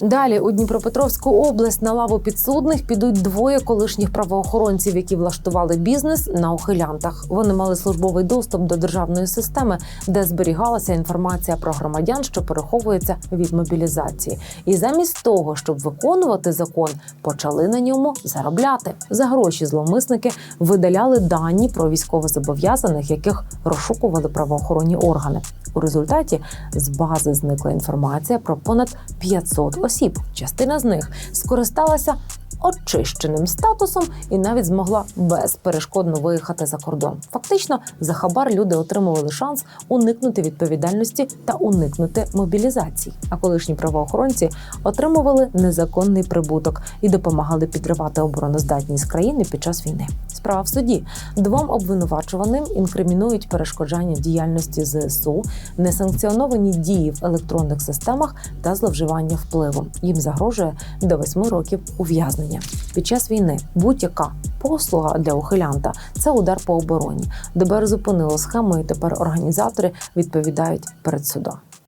Далі у Дніпропетровську область на лаву підсудних підуть двоє колишніх правоохоронців, які влаштували бізнес на ухилянтах. Вони мали службовий доступ до державної системи, де зберігалася інформація про громадян, що переховується від мобілізації. І замість того, щоб виконувати закон, почали на ньому заробляти. За гроші зловмисники видаляли дані про військовозобов'язаних, яких розшукували правоохоронні органи. У результаті з бази зникла інформація про понад 500 осіб. Частина з них скористалася очищеним статусом і навіть змогла безперешкодно виїхати за кордон. Фактично, за хабар люди отримували шанс уникнути відповідальності та уникнути мобілізації. А колишні правоохоронці отримували незаконний прибуток і допомагали підривати обороноздатність країни під час війни. Справа в суді двом обвинувачуваним інкримінують перешкоджання діяльності ЗСУ, несанкціоновані дії в електронних системах та зловживання впливом. Їм загрожує до восьми років ув'язнення. Під час війни будь-яка послуга для ухилянта це удар по обороні. ДБР зупинило схему, і тепер організатори відповідають перед судом.